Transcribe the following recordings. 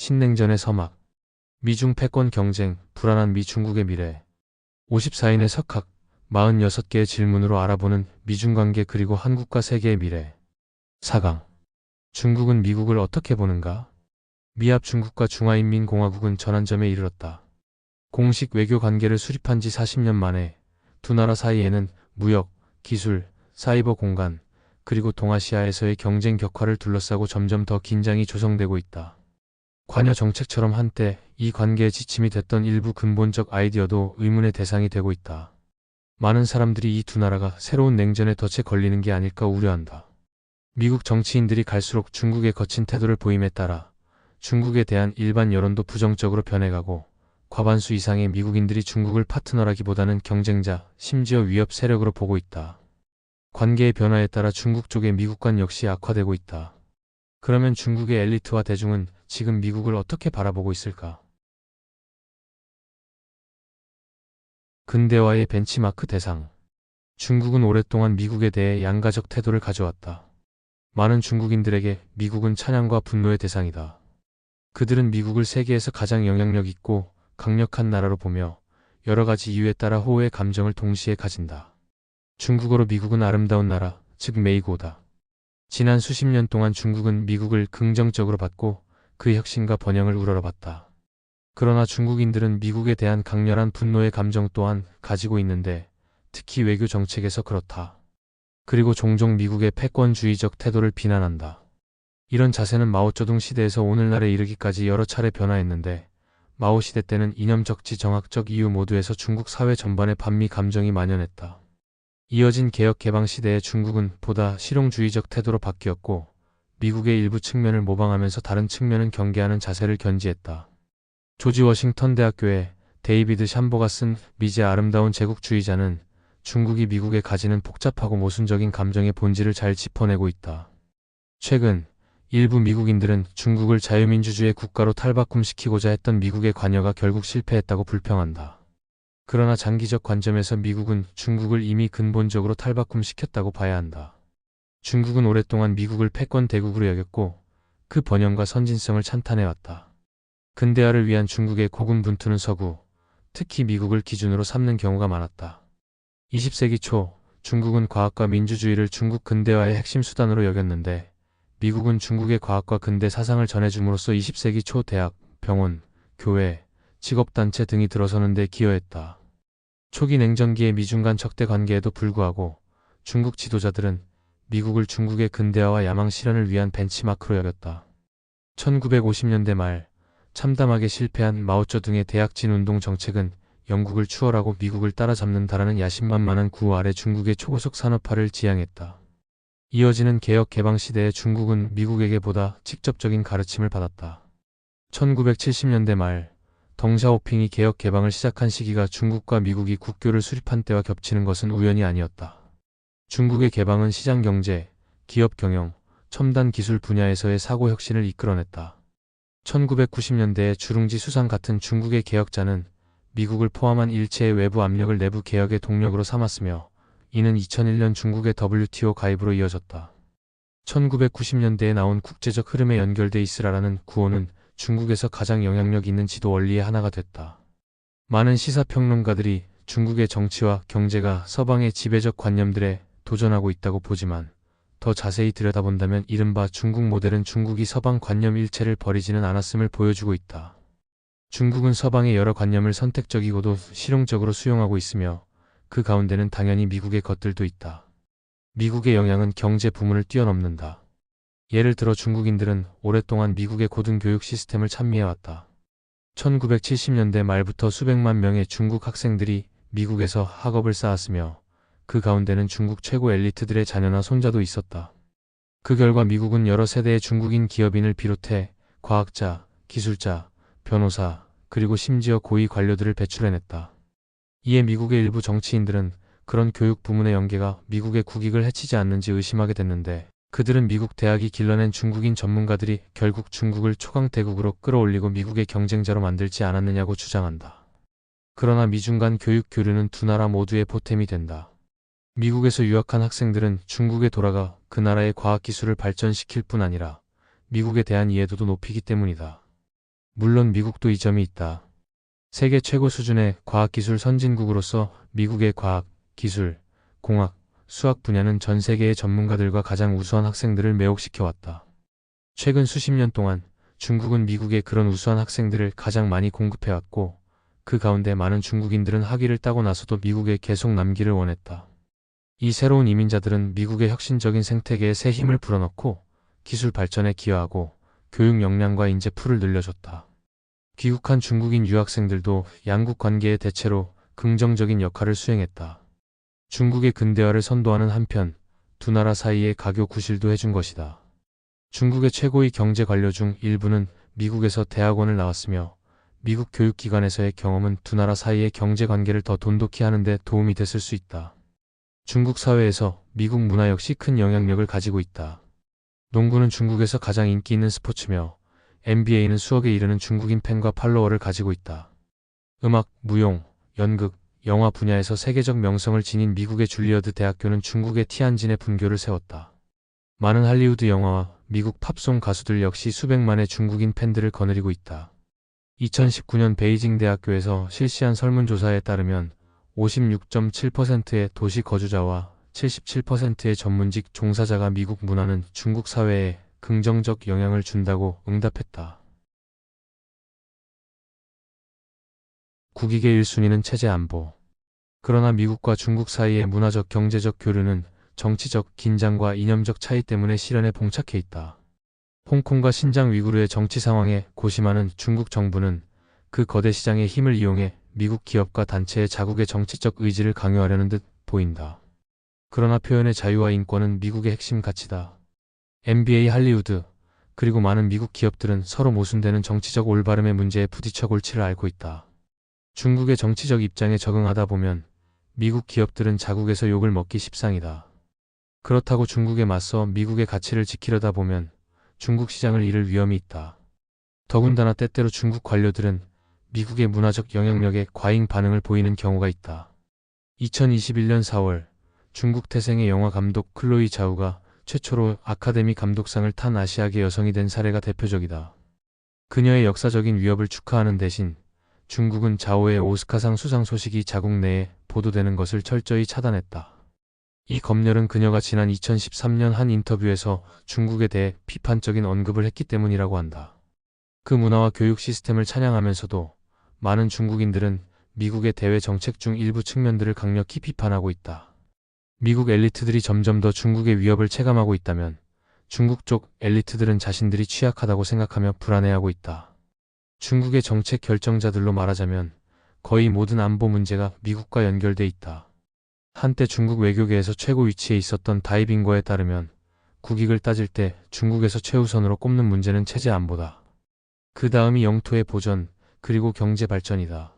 신냉전의 서막, 미중 패권 경쟁, 불안한 미 중국의 미래, 54인의 석학, 46개의 질문으로 알아보는 미중 관계 그리고 한국과 세계의 미래. 4강. 중국은 미국을 어떻게 보는가? 미합 중국과 중화인민공화국은 전환점에 이르렀다. 공식 외교 관계를 수립한 지 40년 만에 두 나라 사이에는 무역, 기술, 사이버 공간, 그리고 동아시아에서의 경쟁 격화를 둘러싸고 점점 더 긴장이 조성되고 있다. 관여 정책처럼 한때 이 관계의 지침이 됐던 일부 근본적 아이디어도 의문의 대상이 되고 있다. 많은 사람들이 이 두 나라가 새로운 냉전에 덫에 걸리는 게 아닐까 우려한다. 미국 정치인들이 갈수록 중국의 거친 태도를 보임에 따라 중국에 대한 일반 여론도 부정적으로 변해가고 과반수 이상의 미국인들이 중국을 파트너라기보다는 경쟁자, 심지어 위협 세력으로 보고 있다. 관계의 변화에 따라 중국 쪽의 미국 관 역시 악화되고 있다. 그러면 중국의 엘리트와 대중은 지금 미국을 어떻게 바라보고 있을까? 근대화의 벤치마크 대상. 중국은 오랫동안 미국에 대해 양가적 태도를 가져왔다. 많은 중국인들에게 미국은 찬양과 분노의 대상이다. 그들은 미국을 세계에서 가장 영향력 있고 강력한 나라로 보며 여러 가지 이유에 따라 호의 감정을 동시에 가진다. 중국어로 미국은 아름다운 나라, 즉 메이고다. 지난 수십 년 동안 중국은 미국을 긍정적으로 봤고 그 혁신과 번영을 우러러봤다. 그러나 중국인들은 미국에 대한 강렬한 분노의 감정 또한 가지고 있는데 특히 외교 정책에서 그렇다. 그리고 종종 미국의 패권주의적 태도를 비난한다. 이런 자세는 마오쩌둥 시대에서 오늘날에 이르기까지 여러 차례 변화했는데 마오 시대 때는 이념적 지 정학적 이유 모두에서 중국 사회 전반에 반미 감정이 만연했다. 이어진 개혁 개방 시대에 중국은 보다 실용주의적 태도로 바뀌었고 미국의 일부 측면을 모방하면서 다른 측면은 경계하는 자세를 견지했다. 조지 워싱턴 대학교의 데이비드 샴보가 쓴 미제 아름다운 제국주의자는 중국이 미국에 가지는 복잡하고 모순적인 감정의 본질을 잘 짚어내고 있다. 최근 일부 미국인들은 중국을 자유민주주의 국가로 탈바꿈시키고자 했던 미국의 관여가 결국 실패했다고 불평한다. 그러나 장기적 관점에서 미국은 중국을 이미 근본적으로 탈바꿈시켰다고 봐야 한다. 중국은 오랫동안 미국을 패권 대국으로 여겼고 그 번영과 선진성을 찬탄해왔다. 근대화를 위한 중국의 고군분투는 서구, 특히 미국을 기준으로 삼는 경우가 많았다. 20세기 초 중국은 과학과 민주주의를 중국 근대화의 핵심 수단으로 여겼는데 미국은 중국의 과학과 근대 사상을 전해줌으로써 20세기 초 대학, 병원, 교회, 직업단체 등이 들어서는 데 기여했다. 초기 냉전기의 미중 간 적대 관계에도 불구하고 중국 지도자들은 미국을 중국의 근대화와 야망 실현을 위한 벤치마크로 여겼다. 1950년대 말 참담하게 실패한 마오쩌둥의 대약진 운동 정책은 영국을 추월하고 미국을 따라잡는다라는 야심만만한 구호 아래 중국의 초고속 산업화를 지향했다. 이어지는 개혁 개방 시대에 중국은 미국에게 보다 직접적인 가르침을 받았다. 1970년대 말 덩샤오핑이 개혁 개방을 시작한 시기가 중국과 미국이 국교를 수립한 때와 겹치는 것은 우연이 아니었다. 중국의 개방은 시장 경제, 기업 경영, 첨단 기술 분야에서의 사고 혁신을 이끌어냈다. 1990년대에 주룽지 수상 같은 중국의 개혁자는 미국을 포함한 일체의 외부 압력을 내부 개혁의 동력으로 삼았으며 이는 2001년 중국의 WTO 가입으로 이어졌다. 1990년대에 나온 국제적 흐름에 연결돼 있으라라는 구호는 중국에서 가장 영향력 있는 지도 원리의 하나가 됐다. 많은 시사평론가들이 중국의 정치와 경제가 서방의 지배적 관념들에 도전하고 있다고 보지만 더 자세히 들여다본다면 이른바 중국 모델은 중국이 서방 관념 일체를 버리지는 않았음을 보여주고 있다. 중국은 서방의 여러 관념을 선택적이고도 실용적으로 수용하고 있으며 그 가운데는 당연히 미국의 것들도 있다. 미국의 영향은 경제 부문을 뛰어넘는다. 예를 들어 중국인들은 오랫동안 미국의 고등교육 시스템을 찬미해왔다. 1970년대 말부터 수백만 명의 중국 학생들이 미국에서 학업을 쌓았으며 그 가운데는 중국 최고 엘리트들의 자녀나 손자도 있었다. 그 결과 미국은 여러 세대의 중국인 기업인을 비롯해 과학자, 기술자, 변호사, 그리고 심지어 고위 관료들을 배출해냈다. 이에 미국의 일부 정치인들은 그런 교육 부문의 연계가 미국의 국익을 해치지 않는지 의심하게 됐는데 그들은 미국 대학이 길러낸 중국인 전문가들이 결국 중국을 초강대국으로 끌어올리고 미국의 경쟁자로 만들지 않았느냐고 주장한다. 그러나 미중 간 교육 교류는 두 나라 모두의 보탬이 된다. 미국에서 유학한 학생들은 중국에 돌아가 그 나라의 과학기술을 발전시킬 뿐 아니라 미국에 대한 이해도도 높이기 때문이다. 물론 미국도 이 점이 있다. 세계 최고 수준의 과학기술 선진국으로서 미국의 과학, 기술, 공학, 수학 분야는 전 세계의 전문가들과 가장 우수한 학생들을 매혹시켜 왔다. 최근 수십 년 동안 중국은 미국의 그런 우수한 학생들을 가장 많이 공급해왔고, 그 가운데 많은 중국인들은 학위를 따고 나서도 미국에 계속 남기를 원했다. 이 새로운 이민자들은 미국의 혁신적인 생태계에 새 힘을 불어넣고 기술 발전에 기여하고 교육 역량과 인재 풀을 늘려줬다. 귀국한 중국인 유학생들도 양국 관계에 대체로 긍정적인 역할을 수행했다. 중국의 근대화를 선도하는 한편 두 나라 사이에 가교 구실도 해준 것이다. 중국의 최고의 경제 관료 중 일부는 미국에서 대학원을 나왔으며 미국 교육기관에서의 경험은 두 나라 사이의 경제 관계를 더 돈독히 하는 데 도움이 됐을 수 있다. 중국 사회에서 미국 문화 역시 큰 영향력을 가지고 있다. 농구는 중국에서 가장 인기 있는 스포츠며 NBA는 수억에 이르는 중국인 팬과 팔로워를 가지고 있다. 음악, 무용, 연극, 영화 분야에서 세계적 명성을 지닌 미국의 줄리어드 대학교는 중국의 티안진에 분교를 세웠다. 많은 할리우드 영화와 미국 팝송 가수들 역시 수백만의 중국인 팬들을 거느리고 있다. 2019년 베이징 대학교에서 실시한 설문조사에 따르면 56.7%의 도시 거주자와 77%의 전문직 종사자가 미국 문화는 중국 사회에 긍정적 영향을 준다고 응답했다. 국익의 1순위는 체제 안보. 그러나 미국과 중국 사이의 문화적 경제적 교류는 정치적 긴장과 이념적 차이 때문에 실현에 봉착해 있다. 홍콩과 신장 위구르의 정치 상황에 고심하는 중국 정부는 그 거대 시장의 힘을 이용해 미국 기업과 단체의 자국의 정치적 의지를 강요하려는 듯 보인다. 그러나 표현의 자유와 인권은 미국의 핵심 가치다. NBA 할리우드, 그리고 많은 미국 기업들은 서로 모순되는 정치적 올바름의 문제에 부딪혀 골치를 앓고 있다. 중국의 정치적 입장에 적응하다 보면 미국 기업들은 자국에서 욕을 먹기 십상이다. 그렇다고 중국에 맞서 미국의 가치를 지키려다 보면 중국 시장을 잃을 위험이 있다. 더군다나 때때로 중국 관료들은 미국의 문화적 영향력에 과잉 반응을 보이는 경우가 있다. 2021년 4월 중국 태생의 영화 감독 클로이 자우가 최초로 아카데미 감독상을 탄 아시아계 여성이 된 사례가 대표적이다. 그녀의 역사적인 위협을 축하하는 대신 중국은 자오의 오스카상 수상 소식이 자국 내에 보도되는 것을 철저히 차단했다. 이 검열은 그녀가 지난 2013년 한 인터뷰에서 중국에 대해 비판적인 언급을 했기 때문이라고 한다. 그 문화와 교육 시스템을 찬양하면서도 많은 중국인들은 미국의 대외 정책 중 일부 측면들을 강력히 비판하고 있다. 미국 엘리트들이 점점 더 중국의 위협을 체감하고 있다면 중국 쪽 엘리트들은 자신들이 취약하다고 생각하며 불안해하고 있다. 중국의 정책 결정자들로 말하자면 거의 모든 안보 문제가 미국과 연결돼 있다. 한때 중국 외교계에서 최고 위치에 있었던 다이빙거에 따르면 국익을 따질 때 중국에서 최우선으로 꼽는 문제는 체제 안보다. 그 다음이 영토의 보전, 그리고 경제 발전이다.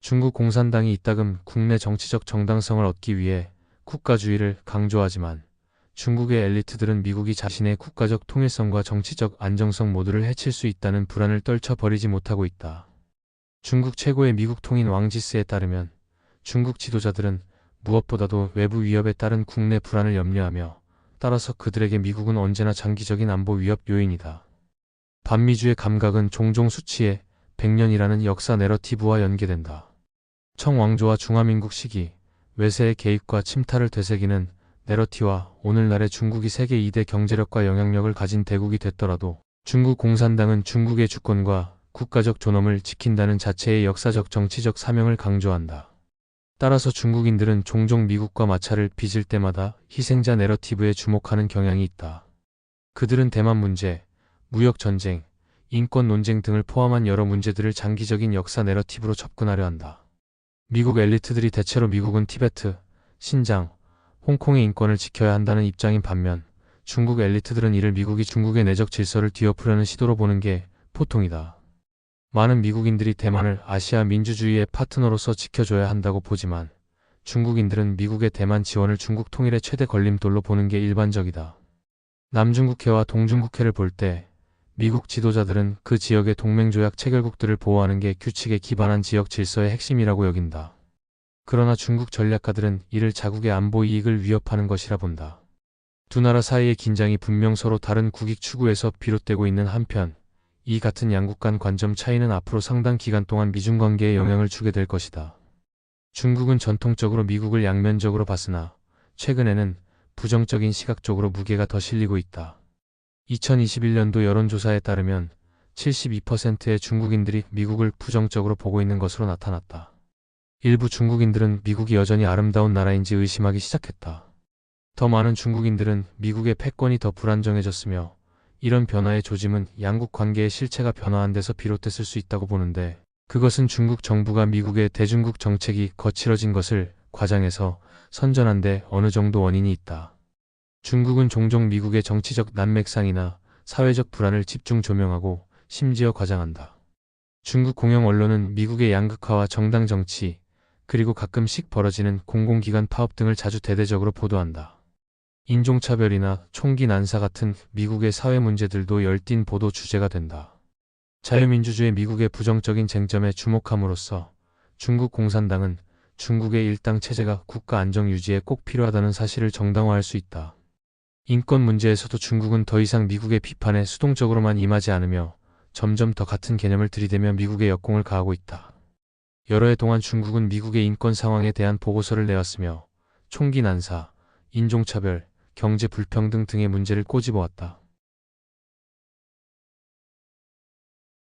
중국 공산당이 이따금 국내 정치적 정당성을 얻기 위해 국가주의를 강조하지만 중국의 엘리트들은 미국이 자신의 국가적 통일성과 정치적 안정성 모두를 해칠 수 있다는 불안을 떨쳐버리지 못하고 있다. 중국 최고의 미국 통인 왕지스에 따르면 중국 지도자들은 무엇보다도 외부 위협에 따른 국내 불안을 염려하며 따라서 그들에게 미국은 언제나 장기적인 안보 위협 요인이다. 반미주의 감각은 종종 수치에 100년이라는 역사 내러티브와 연계된다. 청왕조와 중화민국 시기, 외세의 개입과 침탈을 되새기는 내러티와 오늘날의 중국이 세계 2대 경제력과 영향력을 가진 대국이 됐더라도 중국 공산당은 중국의 주권과 국가적 존엄을 지킨다는 자체의 역사적 정치적 사명을 강조한다. 따라서 중국인들은 종종 미국과 마찰을 빚을 때마다 희생자 내러티브에 주목하는 경향이 있다. 그들은 대만 문제, 무역 전쟁, 인권 논쟁 등을 포함한 여러 문제들을 장기적인 역사 내러티브로 접근하려 한다. 미국 엘리트들이 대체로 미국은 티베트, 신장, 홍콩의 인권을 지켜야 한다는 입장인 반면 중국 엘리트들은 이를 미국이 중국의 내적 질서를 뒤엎으려는 시도로 보는 게 보통이다. 많은 미국인들이 대만을 아시아 민주주의의 파트너로서 지켜줘야 한다고 보지만 중국인들은 미국의 대만 지원을 중국 통일의 최대 걸림돌로 보는 게 일반적이다. 남중국해와 동중국해를 볼때 미국 지도자들은 그 지역의 동맹조약 체결국들을 보호하는 게 규칙에 기반한 지역 질서의 핵심이라고 여긴다. 그러나 중국 전략가들은 이를 자국의 안보 이익을 위협하는 것이라 본다. 두 나라 사이의 긴장이 분명 서로 다른 국익 추구에서 비롯되고 있는 한편 이 같은 양국 간 관점 차이는 앞으로 상당 기간 동안 미중 관계에 영향을 주게 될 것이다. 중국은 전통적으로 미국을 양면적으로 봤으나 최근에는 부정적인 시각적으로 무게가 더 실리고 있다. 2021년도 여론조사에 따르면 72%의 중국인들이 미국을 부정적으로 보고 있는 것으로 나타났다. 일부 중국인들은 미국이 여전히 아름다운 나라인지 의심하기 시작했다. 더 많은 중국인들은 미국의 패권이 더 불안정해졌으며 이런 변화의 조짐은 양국 관계의 실체가 변화한 데서 비롯됐을 수 있다고 보는데 그것은 중국 정부가 미국의 대중국 정책이 거칠어진 것을 과장해서 선전한 데 어느 정도 원인이 있다. 중국은 종종 미국의 정치적 난맥상이나 사회적 불안을 집중 조명하고 심지어 과장한다. 중국 공영 언론은 미국의 양극화와 정당 정치, 그리고 가끔씩 벌어지는 공공기관 파업 등을 자주 대대적으로 보도한다. 인종차별이나 총기 난사 같은 미국의 사회 문제들도 열띤 보도 주제가 된다. 자유민주주의 미국의 부정적인 쟁점에 주목함으로써 중국 공산당은 중국의 일당 체제가 국가 안정 유지에 꼭 필요하다는 사실을 정당화할 수 있다. 인권 문제에서도 중국은 더 이상 미국의 비판에 수동적으로만 임하지 않으며 점점 더 같은 개념을 들이대며 미국의 역공을 가하고 있다. 여러 해 동안 중국은 미국의 인권 상황에 대한 보고서를 내왔으며 총기 난사, 인종차별, 경제 불평등 등의 문제를 꼬집어왔다.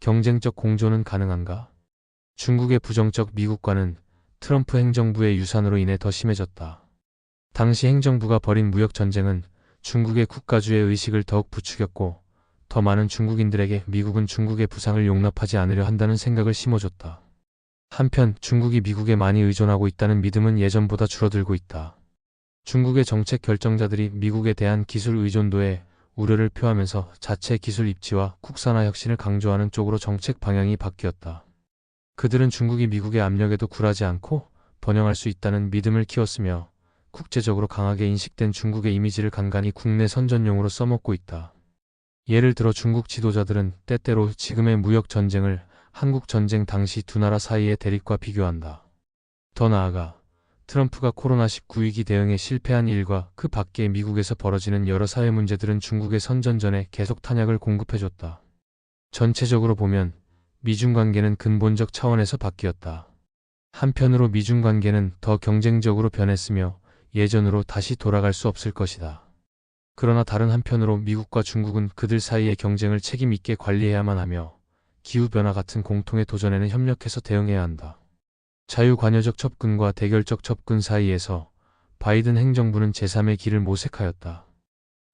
경쟁적 공존은 가능한가? 중국의 부정적 미국과는 트럼프 행정부의 유산으로 인해 더 심해졌다. 당시 행정부가 벌인 무역 전쟁은 중국의 국가주의 의식을 더욱 부추겼고 더 많은 중국인들에게 미국은 중국의 부상을 용납하지 않으려 한다는 생각을 심어줬다. 한편 중국이 미국에 많이 의존하고 있다는 믿음은 예전보다 줄어들고 있다. 중국의 정책 결정자들이 미국에 대한 기술 의존도에 우려를 표하면서 자체 기술 입지와 국산화 혁신을 강조하는 쪽으로 정책 방향이 바뀌었다. 그들은 중국이 미국의 압력에도 굴하지 않고 번영할 수 있다는 믿음을 키웠으며 국제적으로 강하게 인식된 중국의 이미지를 간간히 국내 선전용으로 써먹고 있다. 예를 들어 중국 지도자들은 때때로 지금의 무역 전쟁을 한국 전쟁 당시 두 나라 사이의 대립과 비교한다. 더 나아가 트럼프가 코로나19 위기 대응에 실패한 일과 그 밖에 미국에서 벌어지는 여러 사회 문제들은 중국의 선전전에 계속 탄약을 공급해줬다. 전체적으로 보면 미중 관계는 근본적 차원에서 바뀌었다. 한편으로 미중 관계는 더 경쟁적으로 변했으며 예전으로 다시 돌아갈 수 없을 것이다. 그러나 다른 한편으로 미국과 중국은 그들 사이의 경쟁을 책임 있게 관리해야만 하며 기후변화 같은 공통의 도전에는 협력해서 대응해야 한다. 자유관여적 접근과 대결적 접근 사이에서 바이든 행정부는 제3의 길을 모색하였다.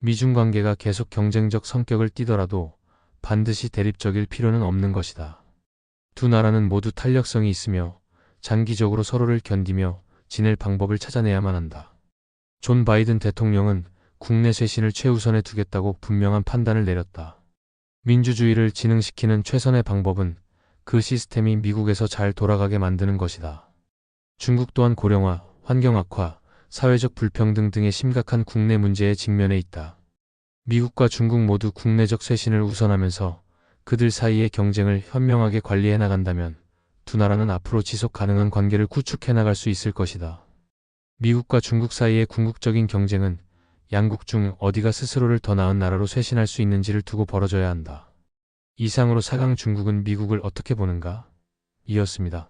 미중 관계가 계속 경쟁적 성격을 띠더라도 반드시 대립적일 필요는 없는 것이다. 두 나라는 모두 탄력성이 있으며 장기적으로 서로를 견디며 지낼 방법을 찾아내야만 한다. 존 바이든 대통령은 국내 쇄신을 최우선에 두겠다고 분명한 판단을 내렸다. 민주주의를 진흥시키는 최선의 방법은 그 시스템이 미국에서 잘 돌아가게 만드는 것이다. 중국 또한 고령화, 환경 악화, 사회적 불평등 등의 심각한 국내 문제에 직면해 있다. 미국과 중국 모두 국내적 쇄신을 우선하면서 그들 사이의 경쟁을 현명하게 관리해 나간다면 두 나라는 앞으로 지속 가능한 관계를 구축해 나갈 수 있을 것이다. 미국과 중국 사이의 궁극적인 경쟁은 양국 중 어디가 스스로를 더 나은 나라로 쇄신할 수 있는지를 두고 벌어져야 한다. 이상으로 4강 중국은 미국을 어떻게 보는가? 이었습니다.